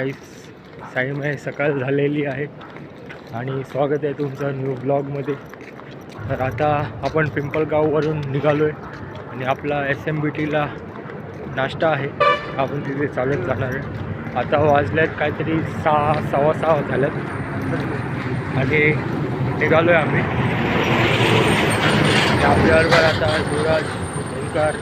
काही साईमय सकाळ झालेली आहे. आणि स्वागत आहे तुमचं न्यू ब्लॉगमध्ये तर आता आपण पिंपळगाववरून निघालो आहे आणि आपला एस एम बी टीला नाश्ता आहे. आपण तिथे चालत जाणार आहे. आता वाजल्यात काहीतरी सहा सव्वा सहा झाल्यात. आणि निघालो आहे आम्ही आपल्याबरोबर आता युवराज ओंकार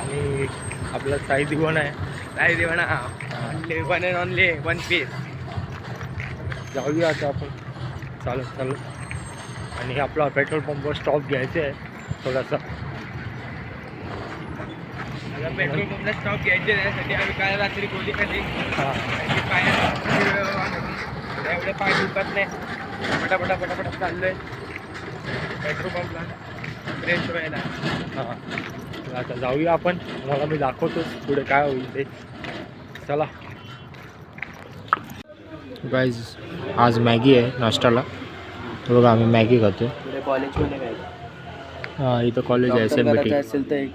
आणि आपला साई दिवाण आहे. Sai Deva only one and only one piece जाऊया आता आपण. चालत चालत आणि आपला पेट्रोल पंपवर स्टॉप घ्यायचा आहे थोडासा. आता पेट्रोल पंपला स्टॉप घ्यायचे त्यासाठी आम्ही काल रात्री गोली खाली हां. पाया एवढे पाय दुखत नाही. पटापटा पटापटा चाललोय. पेट्रोल पंपला फ्रेश व्हायला. हां. आता जाऊया आपण. मला मी दाखवतोच पुढे काय होईल ते. चला. गाईज आज मॅगी आहे नाश्त्याला. तर बघा आम्ही मॅगी खातो पुढे कॉलेजमध्ये काय? हां इथं कॉलेज आहे टी असेल तर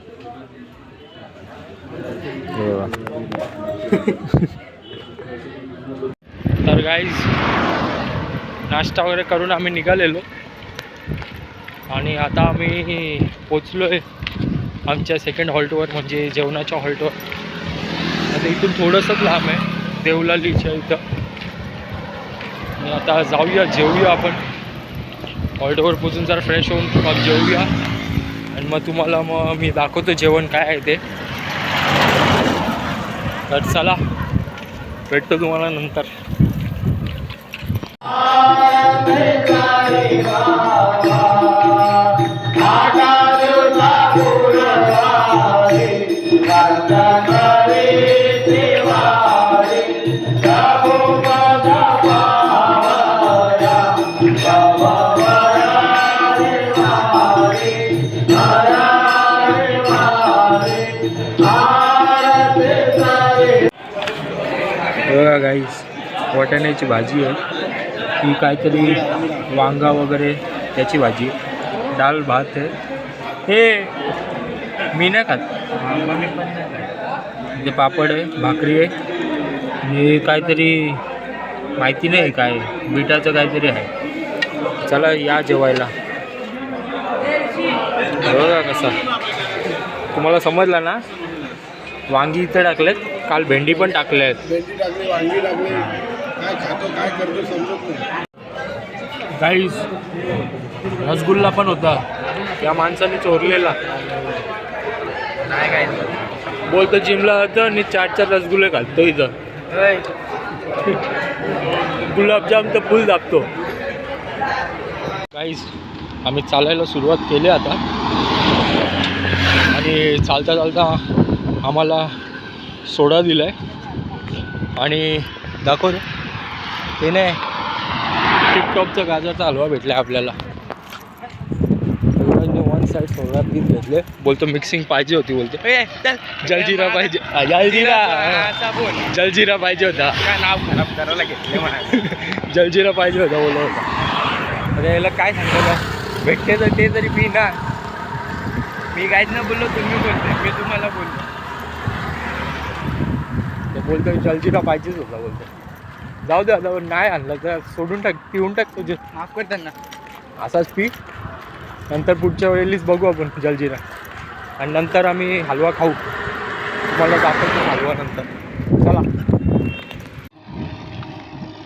तर गाईज नाश्ता वगैरे करून आम्ही निघालेलो. आणि आता आम्ही पोचलो आहे आमच्या सेकंड हॉल्टवर म्हणजे जेवणाच्या हॉल्टवर आता इथून थोडंसंच लांब आहे देवलालीच्या इथं. आता जाऊया जेवूया आपण. हॉल्टवर पोचून जरा फ्रेश होऊन मग जेवूया आणि मग तुम्हाला मग मी दाखवतो जेवण काय आहे ते. तर चला भेटतो तुम्हाला नंतर. वाटाण्याची भाजी आहे. ही काहीतरी वांगा वगैरे त्याची भाजी डाळ भात आहे. हे मी नाही खात. ते पापड आहे भाकरी आहे. आणि काहीतरी माहिती नाही काय बिटाचं काहीतरी आहे. चला या जेवायला. बघा कसा. तुम्हाला समजलं ना? वांगी इथं टाकलेत काल भेंडी पण टाकल्या आहेत भेंडी टाकली वांगी टाकली. काय करतो समजत नाही. काहीच रसगुल्ला पण होता. या माणसाने चोरलेला. नाही काय बोलतो जिमला होतं आणि चार चार रसगुल्ले घालतो इथं. गुलाबजाम तर फुल दाबतो. काहीच आम्ही चालायला सुरुवात केली आता. आणि चालता चालता आम्हाला सोडा दिला आहे आणि दाखव ते नाही टिकटॉकचा गाजरचा हलवा भेटला आपल्याला. युवराजने वन साईड सोडा पीस घेतले बोलतो मिक्सिंग पाहिजे होती बोलतो. जलजिरा पाहिजे. हा, जलजिरा. हा. जलजिरा पाहिजे होता. काय नाव खराब करायला घेतले म्हणा जलजिरा पाहिजे होता बोलत होता. अरे याला काय सांगतो भेटते तर ते तरी पी ना. मी काहीच नाही बोललो तुम्ही बोलते मी तुम्हाला बोललो. ते बोलतो जलजिरा पाहिजेच होता बोलतो. जाऊ दे आता नाही आणलं तर सोडून टाक पिऊन टाक तुझे. माफ कर त्यांना. असाच पी. नंतर पुढच्या वेळेलीच बघू आपण जलजिरा. आणि नंतर आम्ही हलवा खाऊ. तुम्हाला दाखवतो हलवा नंतर. चला.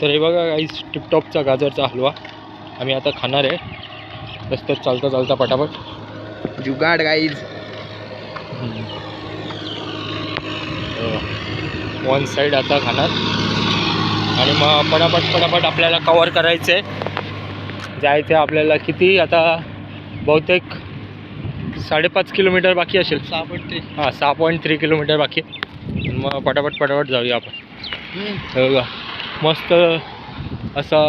तर हे बघा काही टिपटॉपचा गाजरचा हलवा. आम्ही आता खाणार आहे. रस्त्यात चालता चालता पटापट. जुगाड गाईज वन साईड आता खाणार. आणि मग पटापट पटापट आपल्याला कवर करायचं आहे जायचं आहे आपल्याला किती आता बहुतेक साडेपाच किलोमीटर बाकी असेल. सापडते हां सहा पॉईंट थ्री किलोमीटर बाकी. मग पटापट पटापट जाऊया आपण. हे बघा मस्त असा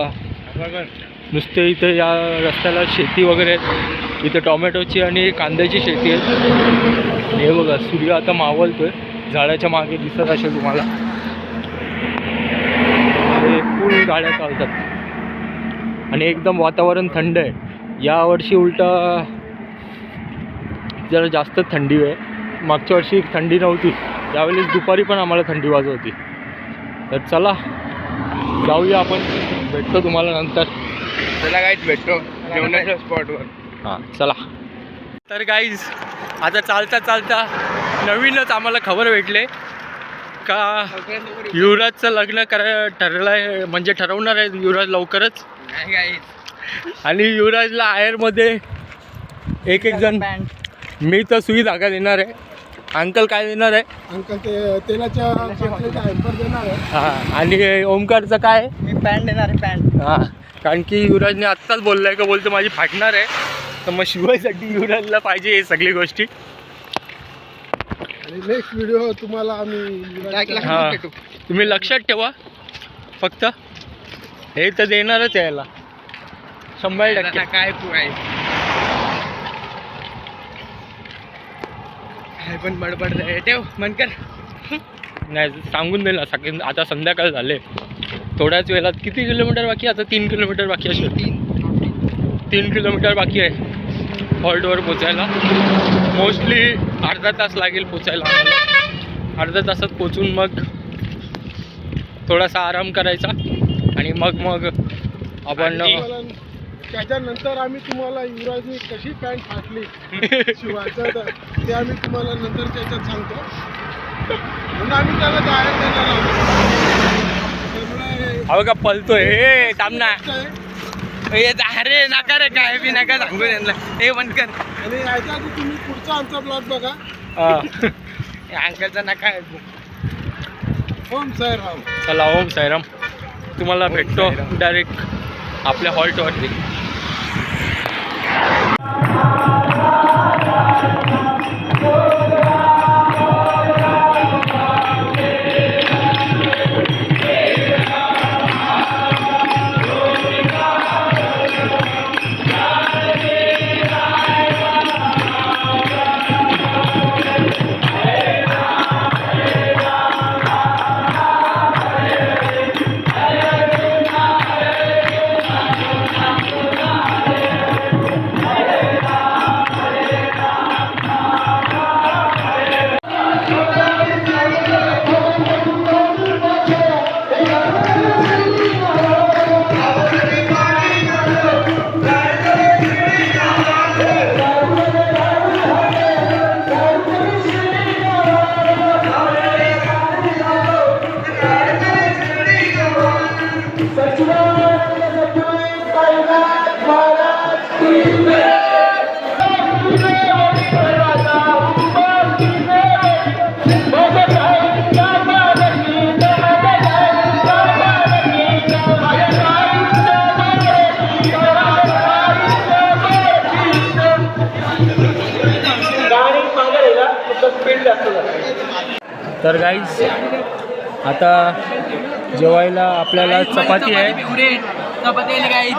नुसते इथे या रस्त्याला शेती वगैरे आहे इथे टोमॅटोची आणि कांद्याची शेती आहे. हे बघा सूर्य आता मावळतोय. झाडाच्या मागे दिसत असेल तुम्हाला. फुल गाड्या चालतात. आणि एकदम वातावरण थंड आहे. यावर्षी उलटा जरा जास्त थंडी आहे. मागच्या वर्षी थंडी नव्हती. यावेळेस दुपारी पण आम्हाला थंडी वाजत होती तर चला जाऊया आपण. भेटतो तुम्हाला नंतर. चला काहीच भेटतो. जेवणाच्या स्पॉटवर हां चला. तर गाईज आता चालता चालता नवीनच आम्हाला खबर भेटले. का युवराजचं लग्न करा ठरलं आहे म्हणजे ठरवणार आहे युवराज लवकरच? आणि युवराजला आयरमध्ये एक एक जण मी तर सुई धागा देणार आहे. अंकल काय देणार आहे? अंकल ते तेलाच्या देणार आहे. हां आणि ओमकारचं काय? मी पॅन्ट देणार आहे पॅन्ट हां कारण की युवराजने आत्ताच बोललं आहे का बोलतो माझी फाटणार आहे. तर मग शिवायसाठी युवराजला पाहिजे हे सगळी गोष्टी. आणि नेक्स्ट व्हिडिओ तुम्हाला आम्ही हां तुम्ही लक्षात ठेवा. फक्त हे तर देणारच आहे याला. शंभर टक्के. काय तू आहे काय पण बडबड आहे. ठेव मन कर. नाही सांगून दे ना. सकाळी आता संध्याकाळ झाले. थोड्याच वेळात किती किलोमीटर बाकी आहे? आता तीन किलोमीटर बाकी असेल. तीन किलोमीटर बाकी आहे. हॉल्टवर पोचायला. मोस्टली अर्धा तास लागेल पोचायला. आम्हाला अर्धा तासात पोचून मग थोडासा आराम करायचा आणि मग मग आपण त्याच्यानंतर आम्ही तुम्हाला युवराजनी कशी पॅन्ट फाटली शिवायचं तर ते आम्ही तुम्हाला नंतर त्याच्यात सांगतो. म्हणून आम्ही त्याला जायला देणार आहोत. त्यामुळे अहो का पलतोय? हे थांब ना. काय? हे जा रे नका रे काय बी नका सांगू त्यांना हे कर. याच्या आधी तुम्ही पुढचा आमचा ब्लॉग बघा. अंकलचा नका. ओम सर राव चला ओम साईराम. तुम्हाला भेटतो साईराम. डायरेक्ट आपल्या हॉल्टवरती तर गाईज आता जेवायला आपल्याला चपाती आहे. चपाती गाईज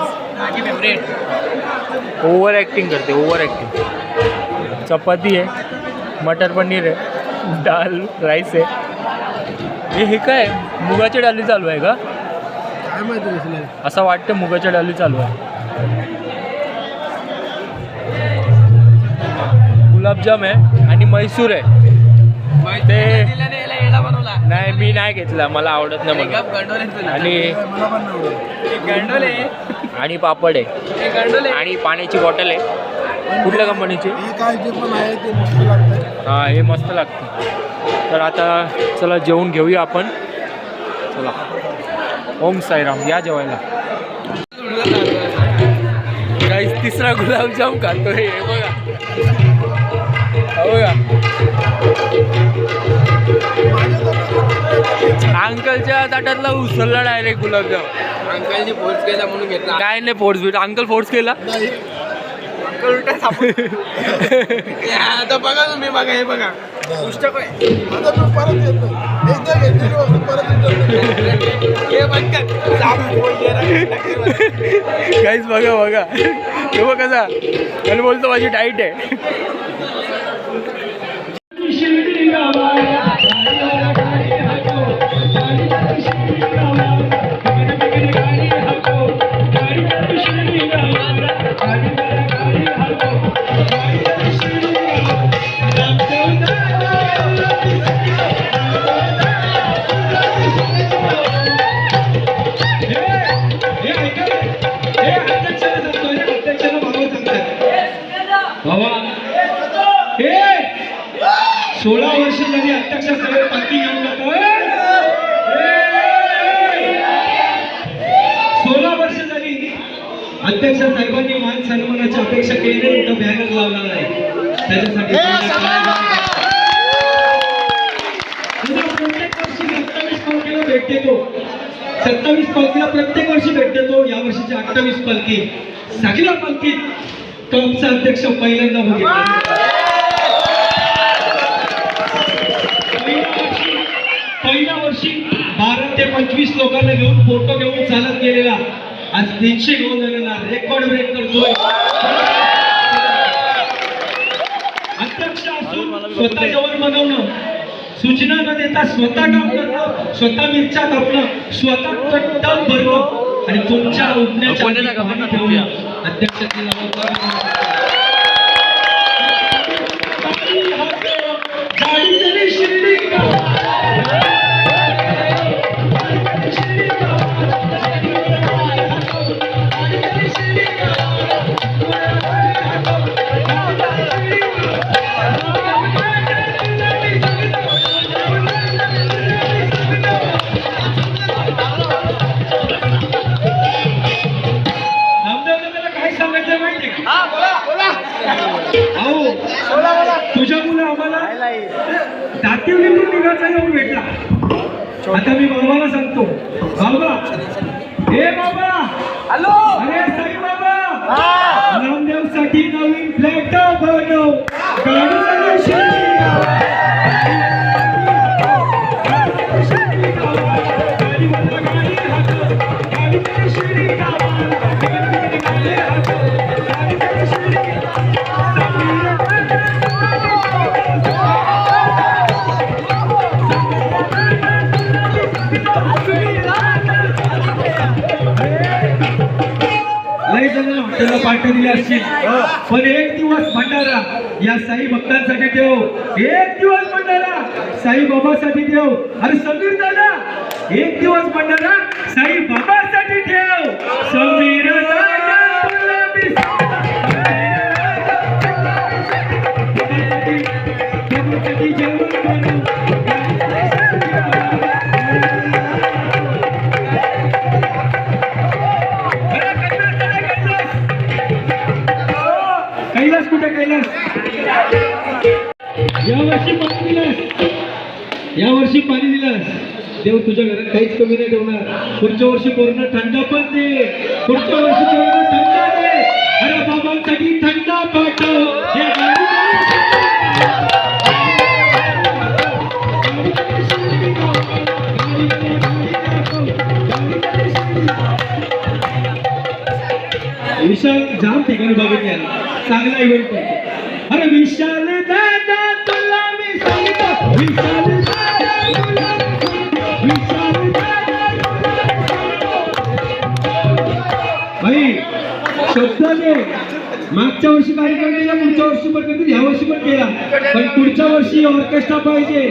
ओव्हर ॲक्टिंग करते ओव्हर ॲक्टिंग चपाती आहे मटर पनीर आहे डाल राईस आहे. हे हे काय? मुगाच्या डाली चालू आहे का? असं वाटतं मुगाच्या डाली चालू आहे. गुलाबजाम आहे आणि मैसूर आहे. ते- नाही मी नाही घेतला मला आवडत नाही तुला. आणि आणि पापड आहे. आणि पाण्याची बॉटल आहे. कुठल्या कंपनीची? हे काय जे पण आहे ते मस्त लागतं. हां हे मस्त लागतं. तर आता चला जेवून घेऊया आपण. चला. ओम साईराम या जेवायला. तिसरा गुलाबजाम खातोय. हे बघा ताटातला उसळला डायरेक्ट गुलाबजाम. अंकलनी फोर्स केला म्हणून घेतला. काय नाही फोर्स बीट. अंकल फोर्स केला? नाही. अंकल उलटा आता बघा तुम्ही बघा हे बघा. पुस्तक आहे. आता मी परत येतो एकदा घेतलेली वस्तू परत येतो हे बंद कर साप बोल दे रे. काहीच बघा बघा. हे बघ कसा. आणि बोलतो माझी डाईट आहे. अध्यक्ष साहेबांनी मान सन्मानाची अपेक्षा केली नाही इथं बॅनर लावला नाही त्याच्यासाठी उद्या प्रत्येक वर्षी सत्तावीस पालखीला सत्तावीस प्रत्येक वर्षी भेट देतो. या वर्षीची अठ्ठावीस पालखी सगळ्या पालखीत टॉपचा अध्यक्ष पहिल्यांदा बघितला. पहिल्या वर्षी पहिल्या वर्षी बारा ते पंचवीस लोकांना घेऊन फोटो घेऊन चालत गेलेला. आज तीनशे घेऊन झालेला रेकॉर्ड ब्रेक करतोय. अध्यक्ष असून स्वतः जेवण बनवणं सूचना न देता स्वतः काम करणं स्वतः मिरच्या कापणं स्वतः कट्टल भरणं आणि तुमच्या उठण्याच्या आधी योग भेटला. आता मी बाबाला सांगतो. बाबा हे बाबा! हॅलो! अरे साई बाबा! नामदेवसाठी नवीन फ्लॅट बनव. दिली असतील पण एक दिवस भंडारा या साई भक्तांसाठी ठेव. एक दिवस भंडारा साई बाबासाठी ठेव. अरे समीर दादा एक दिवस भंडारा साई बाबासाठी देव तुझ्या घरात काहीच कमी नाही ठेवणार. पुढच्या वर्षी पूर्ण थंड पण दे. पुढच्या वर्षी पूर्ण थंड दे. अरे बाबांसाठी थंड पाठव विशाल जाम ठिकाणी बघितले चांगला इव्हेंट अरे विशाल दादा तुला मी सांगतो. विशाल शब्दाने मागच्या वर्षी कार्यक्रम केला पुढच्या वर्षी पण कधी ह्या वर्षी पण केला. पण पुढच्या वर्षी ऑर्केस्ट्रा पाहिजे.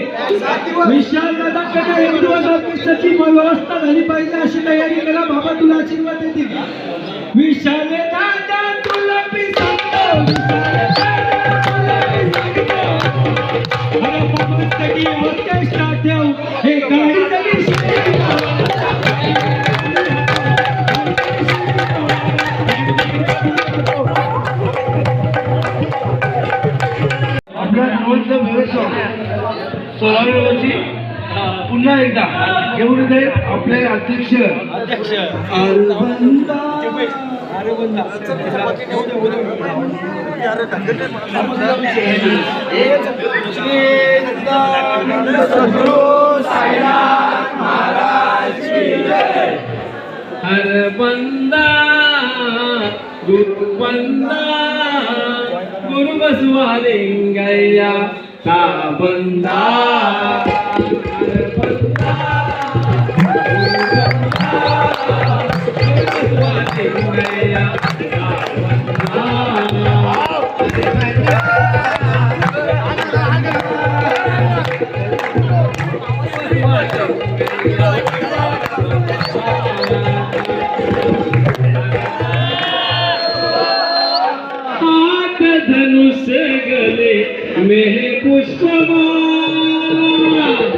विशाल दादाकडे एक दिवस ऑर्केस्ट्राची व्यवस्था झाली पाहिजे अशी तयारी करा बाबा तुला आशीर्वाद देतील. विशाल दादा तुला मी सांगतो. ऑर्केस्ट्रा ठेव. हे गाडी एकदा. घेऊन येते आपले अध्यक्ष. हर बंदा गुरु बंदा गुरु बसवा लिंगैया ता धनुष गले में पुष्पमाला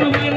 তুমি